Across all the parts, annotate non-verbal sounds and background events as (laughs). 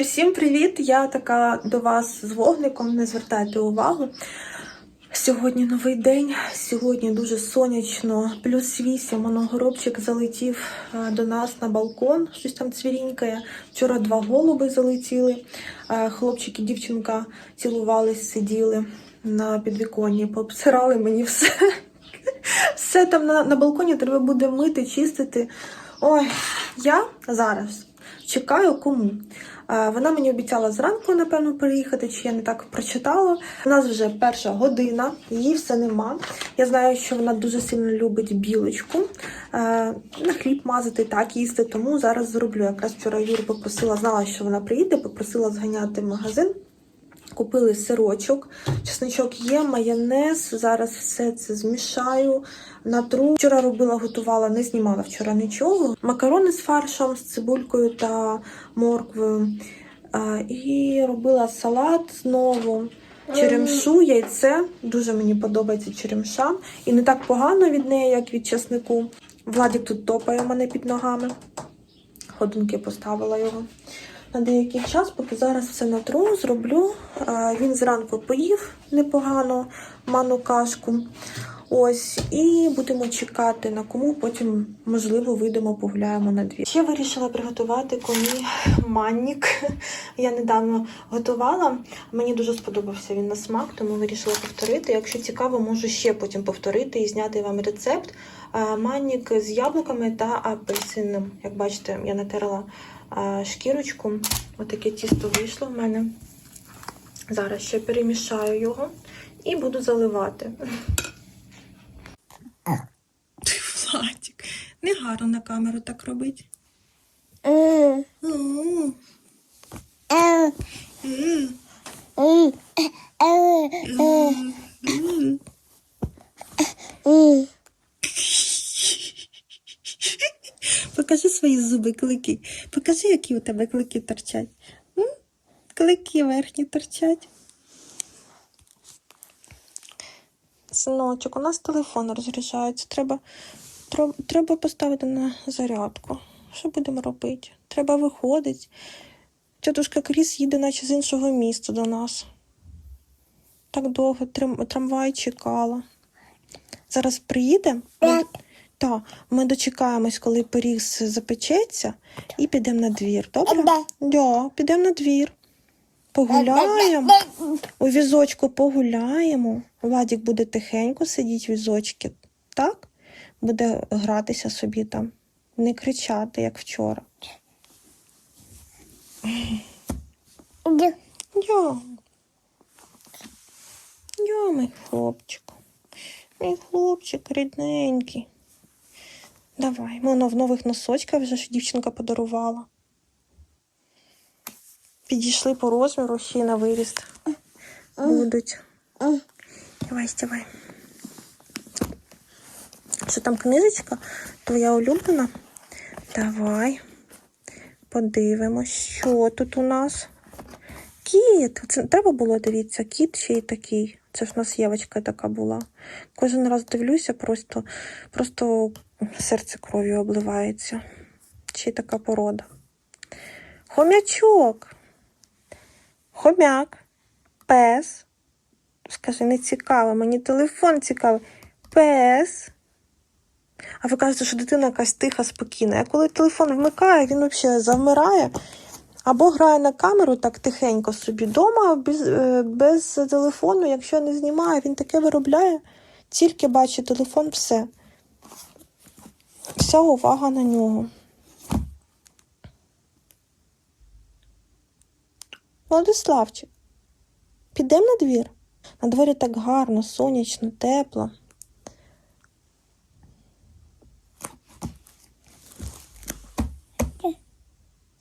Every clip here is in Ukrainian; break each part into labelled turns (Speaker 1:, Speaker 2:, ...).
Speaker 1: Всім привіт! Я така до вас з вогником, не звертайте увагу. Сьогодні новий день, сьогодні дуже сонячно, плюс 8, моногоробчик залетів е, до нас на балкон, щось там цвірінькає. Вчора два голуби залетіли, Е, хлопчик і дівчинка цілувались, сиділи на підвіконні, пообсирали мені все. (laughs) Все там на, на балконі треба буде мити, чистити. Ой, я зараз чекаю кому. Вона мені обіцяла зранку, напевно, приїхати, чи я не так прочитала. У нас вже перша година, її все нема. Я знаю, що вона дуже сильно любить білочку. Е, На хліб мазати, так їсти, тому зараз зроблю. Якраз вчора Юр попросила, знала, що вона приїде, попросила зганяти магазин. Купили сирочок, чесничок є, майонез. Зараз все це змішаю, натру. Вчора робила, готувала, не знімала вчора нічого. Макарони з фаршем, з цибулькою та морквою. А, і робила салат знову. Черемшу, яйце. Дуже мені подобається черемша. І не так погано від неї, як від чеснику. Владік тут топає у мене під ногами. Ходунки поставила його на деякий час, поки зараз все натру, зроблю. Він зранку поїв непогано ману кашку. Ось, і будемо чекати на кому, потім, можливо, вийдемо, погуляємо на двір. Ще вирішила приготувати комі маннік. Я недавно готувала. Мені дуже сподобався він на смак, тому вирішила повторити. Якщо цікаво, можу ще потім повторити і зняти вам рецепт. Маннік з яблуками та апельсином. Як бачите, я натерла шкірочку. Отаке тісто вийшло в мене. Зараз ще перемішаю його і буду заливати. Владик, не гарно на камеру так робить. Покажи свої зуби, клики. Покажи, які у тебе клики торчать. Клики верхні торчать. Синочок, у нас телефон розряджається. Треба, треба, поставити на зарядку. Що будемо робити? Треба виходити. Тетушка Кріс їде, наче з іншого міста до нас. Так довго трам- трамвай чекала. Зараз приїде. Ми, та, ми дочекаємось, коли пиріг запечеться, і підемо на двір. Добре? Да, підемо на двір. Погуляємо. У візочку погуляємо. Владік буде тихенько сидіти в візочці, так? Буде гратися собі там, не кричати, як вчора. Я. Я, мій хлопчик. Мій хлопчик рідненький. Давай, воно в нових носочках вже ж дівчинка подарувала. Підійшли по розміру, ще й на виріст. Будуть. Давай, стівай. Що там книжечка? Твоя улюблена? Давай. Подивимось, що тут у нас. Кіт. Це треба було дивитися, кіт ще й такий. Це ж у нас Євочка така була. Кожен раз дивлюся, просто, просто серце кров'ю обливається. Й така порода. Хомячок. Хомяк. Пес. Скажи, не цікаво, мені телефон цікавий. Пес. А ви кажете, що дитина якась тиха, спокійна. А коли телефон вмикає, він взагалі завмирає. Або грає на камеру так тихенько собі вдома, без, е, без телефону, якщо не знімає, він таке виробляє, тільки бачить телефон, все. Вся увага на нього. Владиславчик, підемо на двір? На дворі так гарно, сонячно, тепло.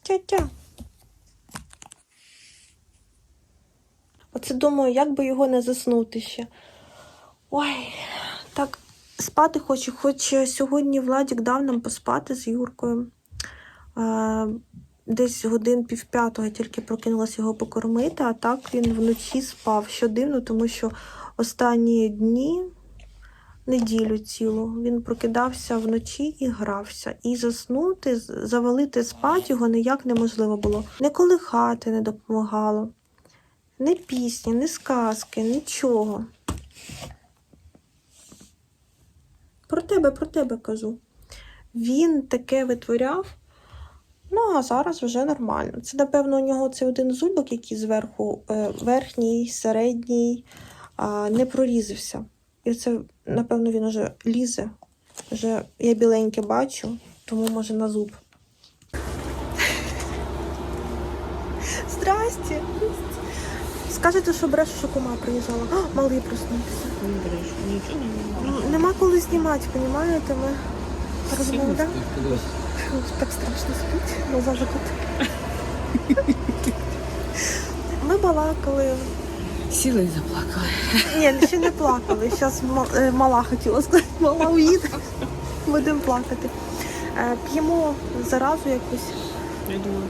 Speaker 1: Тя-тя. Оце думаю, як би його не заснути ще. Ой, так спати хочу, хоч сьогодні Владік дав нам поспати з Юркою. Е, десь годин пів п'ятого я тільки прокинулася його покормити, а так він вночі спав. Що дивно, тому що останні дні неділю цілу. Він прокидався вночі і грався. І заснути, завалити спать його ніяк неможливо було. Не колихати не допомагало. Ні пісні, ні сказки, нічого. Про тебе, про тебе кажу. Він таке витворяв. Ну, а зараз вже нормально. Це, напевно, у нього цей один зубок, який зверху, е, верхній, середній, не прорізався. І це, напевно, він вже лізе. Вже я біленьке бачу, тому може на зуб. (laughs) Здрасте. Скажете, що брешу, що кума приїжджала. А, малий проснувся.
Speaker 2: Не береш, нічого не
Speaker 1: Ну, Нема коли знімати, розумієте? Ми розмовляємо. Так страшно спить, глаза закрити. Ми балакали.
Speaker 2: Сіли і заплакали.
Speaker 1: Ні, ще не плакали. Зараз мала хотіла сказати, мала уїде. Будемо плакати. Е, П'ємо заразу якусь.
Speaker 2: Я думала,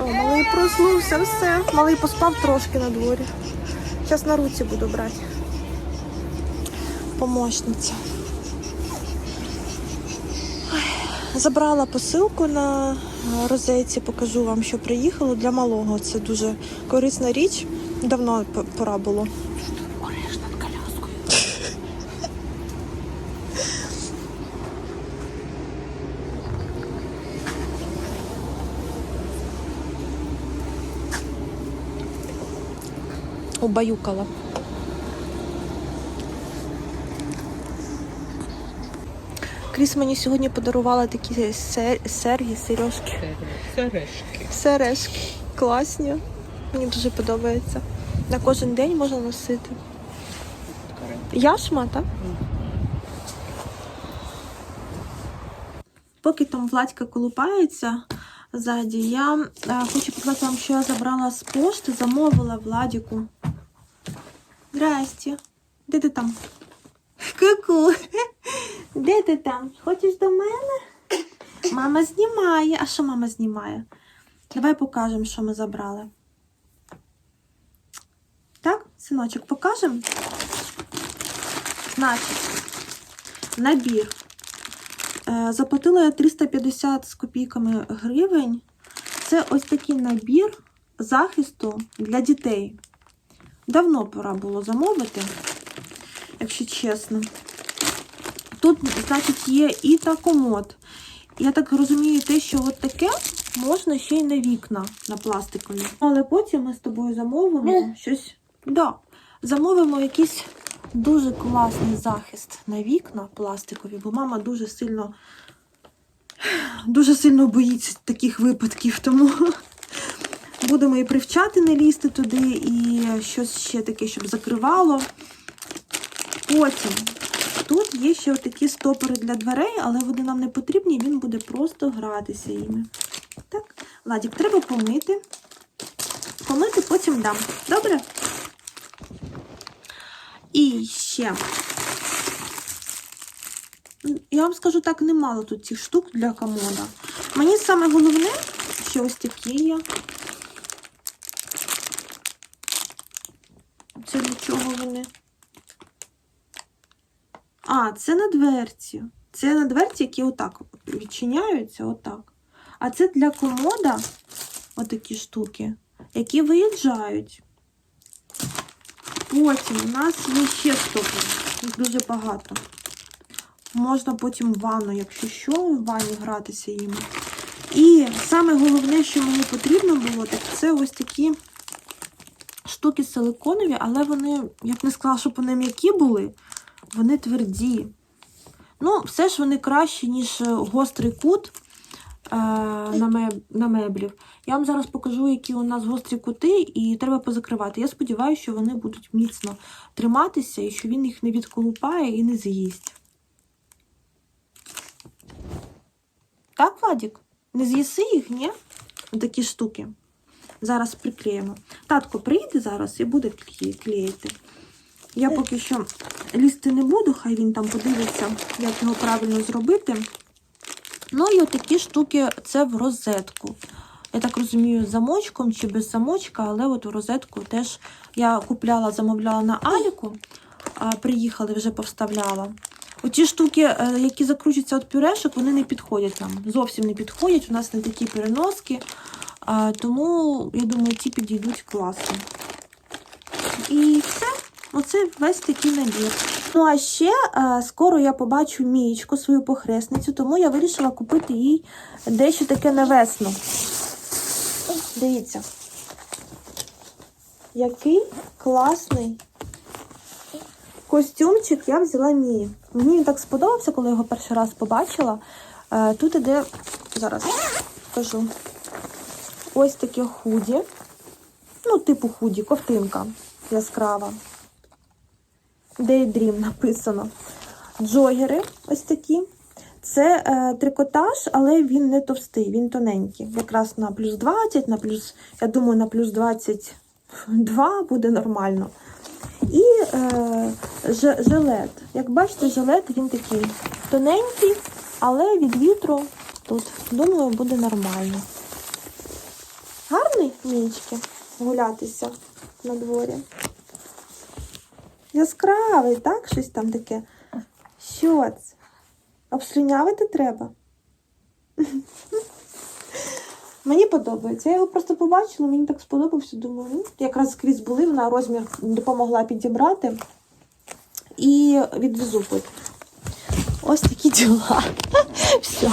Speaker 1: О, малий проснувся, все. Малий поспав трошки на дворі. Зараз на руці буду брати. Помощниця. Забрала посилку на е, розетці, покажу вам, що приїхало для малого. Це дуже корисна річ. Давно пора було. Убаюкала. Кріс мені сьогодні подарувала такі сер- серги, сережки.
Speaker 2: Сережки.
Speaker 1: Сережки. Класні. Мені дуже подобається. На кожен день можна носити. Яшма, так? Поки там Владька колупається ззаді, я е, хочу показати вам, що я забрала з пошти, замовила Владіку. Здрасте. Де ти там? Ку-ку. Де ти там? Хочеш до мене? Мама знімає. А що мама знімає? Давай покажемо, що ми забрали. Так, синочок, покажемо? Значить, набір. Е, Заплатила я 350 з копійками гривень. Це ось такий набір захисту для дітей. Давно пора було замовити, якщо чесно. Тут, значить, є і та комод. Я так розумію, те, що от таке можна ще й на вікна на пластикові. Але потім ми з тобою замовимо щось. Да, замовимо якийсь дуже класний захист на вікна пластикові, бо мама дуже сильно дуже сильно боїться таких випадків, тому будемо і привчати не лізти туди, і щось ще таке, щоб закривало. Потім тут є ще такі стопори для дверей, але вони нам не потрібні, він буде просто гратися іми. Так, Ладік, треба помити. Помити, потім дам. Добре? І ще. Я вам скажу так, немало тут цих штук для комода. Мені саме головне, що ось такі є. Це для чого вони? А, це на дверці. Це на дверці, які отак відчиняються, отак. А це для комода отакі штуки, які виїжджають. Потім у нас є ще стопи. Їх дуже багато. Можна потім в ванну, якщо що, в ванні гратися їми. І саме головне, що мені потрібно було, так це ось такі штуки силиконові, але вони, я б не сказала, щоб вони м'які були, вони тверді. Ну, все ж вони кращі, ніж е, гострий кут е, на, меб... на меблів. Я вам зараз покажу, які у нас гострі кути, і треба позакривати. Я сподіваюся, що вони будуть міцно триматися і що він їх не відколупає і не з'їсть. Так, Владік? Не з'їси їх, ні? Такі штуки. Зараз приклеїмо. Татко прийде зараз і буде клеїти. Я поки що лізти не буду, хай він там подивиться, як його правильно зробити. Ну і отакі штуки це в розетку. Я так розумію, з замочком чи без замочка, але от у розетку теж я купляла, замовляла на Аліку. приїхали, вже повставляла. Оті штуки, е, які закручуються від пюрешок, вони не підходять нам. Зовсім не підходять. У нас не такі переноски. А, тому, я думаю, ті підійдуть класно. І все. Оце весь такий набір. Ну а ще е, скоро я побачу Мієчку, свою похресницю, тому я вирішила купити їй дещо таке на весну. Дивіться. Який класний костюмчик я взяла Мії. Мені він так сподобався, коли його перший раз побачила. Е, Тут іде, зараз покажу, ось таке худі. Ну, типу худі, ковтинка яскрава. Daydream написано. Джогери ось такі. Це е, трикотаж, але він не товстий, він тоненький. Якраз на плюс 20, на плюс, я думаю, на плюс 22 буде нормально. І е, жилет. Як бачите, жилет він такий тоненький, але від вітру тут, думаю, буде нормально. Гарний мічки гулятися на дворі. Яскравий, так? Щось там таке. Що це? Обслюнявити треба? (laughs) Мені подобається. Я його просто побачила, мені так сподобався. Думаю, якраз скрізь були, вона розмір допомогла підібрати. І відвезу. Ось такі діла. (laughs) Все.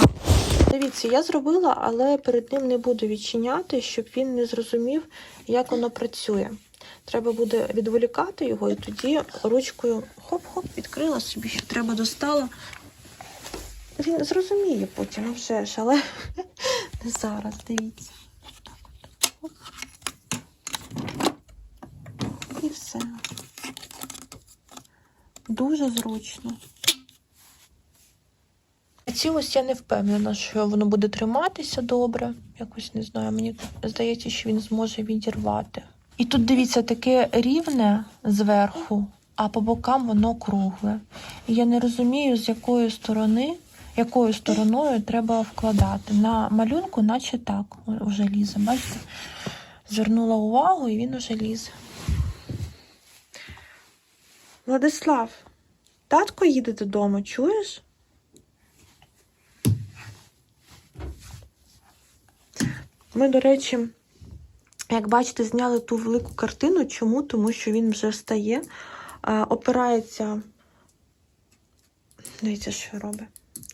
Speaker 1: Дивіться, я зробила, але перед ним не буду відчиняти, щоб він не зрозумів, як воно працює. Треба буде відволікати його і тоді ручкою хоп-хоп відкрила собі, що треба достала. Він зрозуміє потім, а вже ж, але (laughs) не зараз, дивіться. І все. Дуже зручно. Ці ось я не впевнена, що воно буде триматися добре. Якось не знаю, мені здається, що він зможе відірвати. І тут дивіться, таке рівне зверху, а по бокам воно кругле. І я не розумію, з якої сторони, якою стороною треба вкладати. На малюнку, наче так, вже лізе. Бачите? Звернула увагу і він уже лізе. Владислав, татко їде додому, чуєш? Ми, до речі, як бачите, зняли ту велику картину. Чому? Тому що він вже встає, е, опирається. Дивіться, що робить.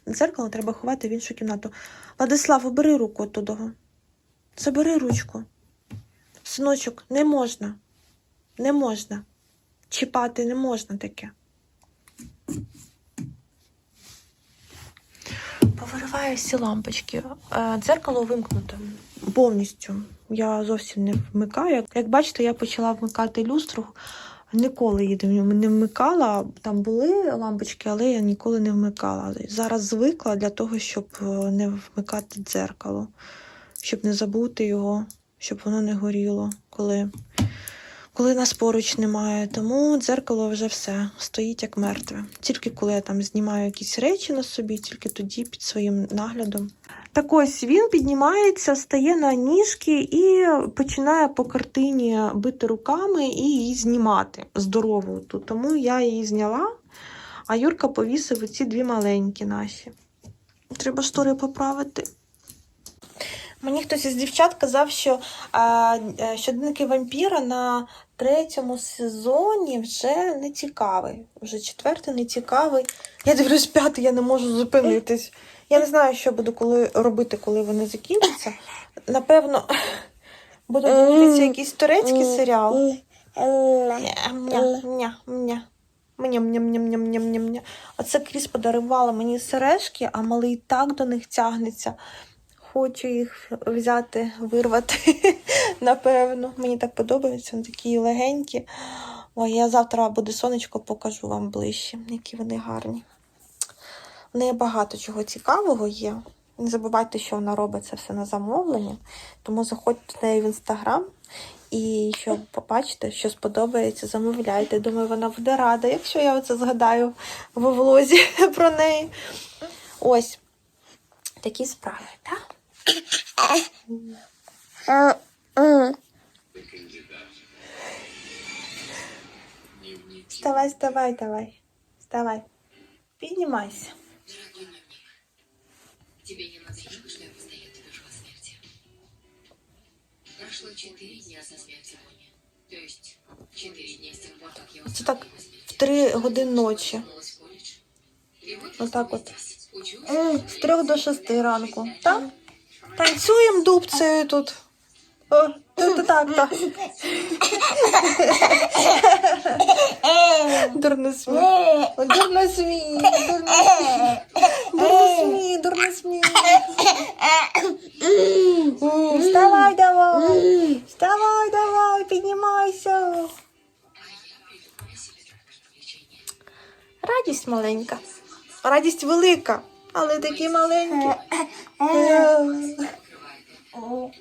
Speaker 1: Дзеркало треба ховати в іншу кімнату. Владислав, обери руку оттудого. Забери ручку. Синочок, не можна. Не можна. Чіпати не можна таке. Повириваю всі лампочки. Е, Дзеркало вимкнуто повністю. Я зовсім не вмикаю. Як бачите, я почала вмикати люстру. Ніколи її не вмикала. Там були лампочки, але я ніколи не вмикала. Зараз звикла для того, щоб е, не вмикати дзеркало, щоб не забути його, щоб воно не горіло, коли, коли нас поруч немає. Тому дзеркало вже все стоїть як мертве. Тільки коли я там знімаю якісь речі на собі, тільки тоді під своїм наглядом. Так ось він піднімається, стає на ніжки і починає по картині бити руками і її знімати здорову. Тому я її зняла, а Юрка повісив оці дві маленькі наші. Треба штори поправити. Мені хтось із дівчат казав, що а, е, щоденники вампіра на третьому сезоні вже не цікавий. Вже четвертий не цікавий. Я дивлюсь п'ятий, я не можу зупинитись. Я не знаю, що буду коли робити, коли вони закінчаться. Напевно, (laughs) буду дивитися якийсь турецький серіал. Ня, ня, ня. Мня-мня-мня-мня-мня-мня. Оце Кріс подарувала мені сережки, а малий так до них тягнеться. Хочу їх взяти, вирвати, (laughs) напевно. Мені так подобаються, вони такі легенькі. Ой, я завтра буде сонечко, покажу вам ближче, які вони гарні. В неї багато чого цікавого є. Не забувайте, що вона робить це все на замовлення. Тому заходьте до неї в інстаграм і щоб побачите, що сподобається, замовляйте. Думаю, вона буде рада, якщо я оце згадаю в влозі (laughs) про неї. Ось такі справи, так? Вставай, вставай, давай. Вставай. Піднімайся.
Speaker 3: Дорогой мой милый, тебе не надоело, что я постоянно бежу от смерти? Прошло четыре дня со смерти Бонни. То есть четыре дня с тех пор, как я
Speaker 1: Це
Speaker 3: узнала
Speaker 1: так
Speaker 3: его смерть.
Speaker 1: в три години ночі.
Speaker 3: Вернулась в колледж. И вот
Speaker 1: Отак
Speaker 3: я
Speaker 1: от.
Speaker 3: здесь. Учусь.
Speaker 1: З трьох до шести ранку. Так? Танцюємо дубцею тут. Так, так. Дурно смій. Дурно смій. Дурно смій. Дурно смій. Вставай давай. Вставай давай, піднімайся. Радість маленька. Радість велика, але такі маленькі.
Speaker 3: Oh. oh.